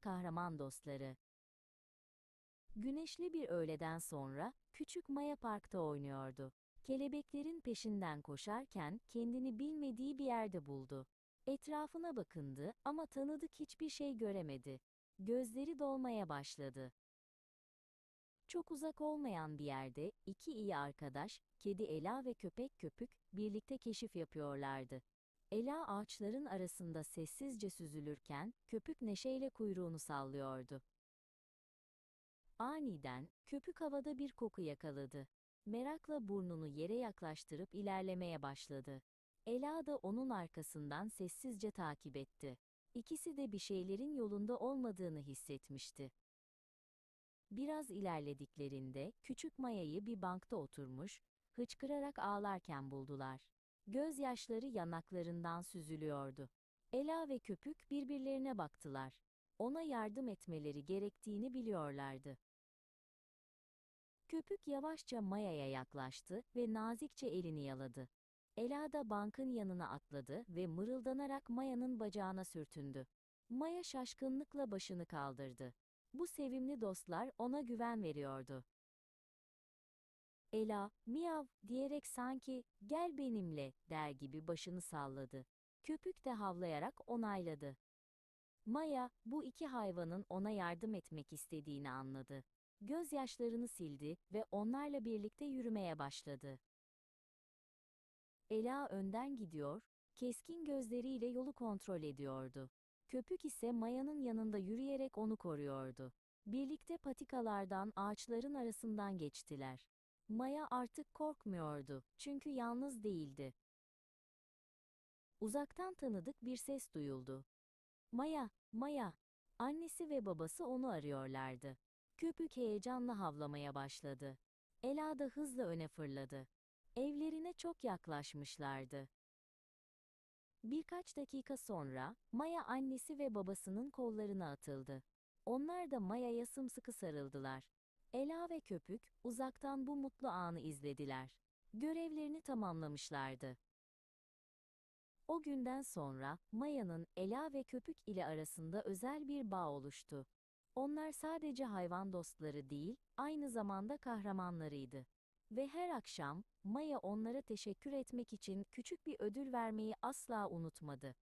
kahraman dostları. Güneşli bir öğleden sonra küçük Maya parkta oynuyordu. Kelebeklerin peşinden koşarken kendini bilmediği bir yerde buldu. Etrafına bakındı ama tanıdık hiçbir şey göremedi. Gözleri dolmaya başladı. Çok uzak olmayan bir yerde iki iyi arkadaş, kedi Ela ve köpek Köpük, birlikte keşif yapıyorlardı. Ela ağaçların arasında sessizce süzülürken, köpük neşeyle kuyruğunu sallıyordu. Aniden, köpük havada bir koku yakaladı. Merakla burnunu yere yaklaştırıp ilerlemeye başladı. Ela da onun arkasından sessizce takip etti. İkisi de bir şeylerin yolunda olmadığını hissetmişti. Biraz ilerlediklerinde küçük Maya'yı bir bankta oturmuş, hıçkırarak ağlarken buldular. Gözyaşları yanaklarından süzülüyordu. Ela ve köpük birbirlerine baktılar. Ona yardım etmeleri gerektiğini biliyorlardı. Köpük yavaşça Maya'ya yaklaştı ve nazikçe elini yaladı. Ela da bankın yanına atladı ve mırıldanarak Maya'nın bacağına sürtündü. Maya şaşkınlıkla başını kaldırdı. Bu sevimli dostlar ona güven veriyordu. Ela, miyav diyerek sanki gel benimle der gibi başını salladı. Köpük de havlayarak onayladı. Maya, bu iki hayvanın ona yardım etmek istediğini anladı. Gözyaşlarını sildi ve onlarla birlikte yürümeye başladı. Ela önden gidiyor, keskin gözleriyle yolu kontrol ediyordu. Köpük ise Maya'nın yanında yürüyerek onu koruyordu. Birlikte patikalardan ağaçların arasından geçtiler. Maya artık korkmuyordu çünkü yalnız değildi. Uzaktan tanıdık bir ses duyuldu. Maya, Maya. Annesi ve babası onu arıyorlardı. Köpük heyecanla havlamaya başladı. Ela da hızla öne fırladı. Evlerine çok yaklaşmışlardı. Birkaç dakika sonra Maya annesi ve babasının kollarına atıldı. Onlar da Maya'ya sımsıkı sarıldılar. Ela ve Köpük uzaktan bu mutlu anı izlediler. Görevlerini tamamlamışlardı. O günden sonra Maya'nın Ela ve Köpük ile arasında özel bir bağ oluştu. Onlar sadece hayvan dostları değil, aynı zamanda kahramanlarıydı. Ve her akşam Maya onlara teşekkür etmek için küçük bir ödül vermeyi asla unutmadı.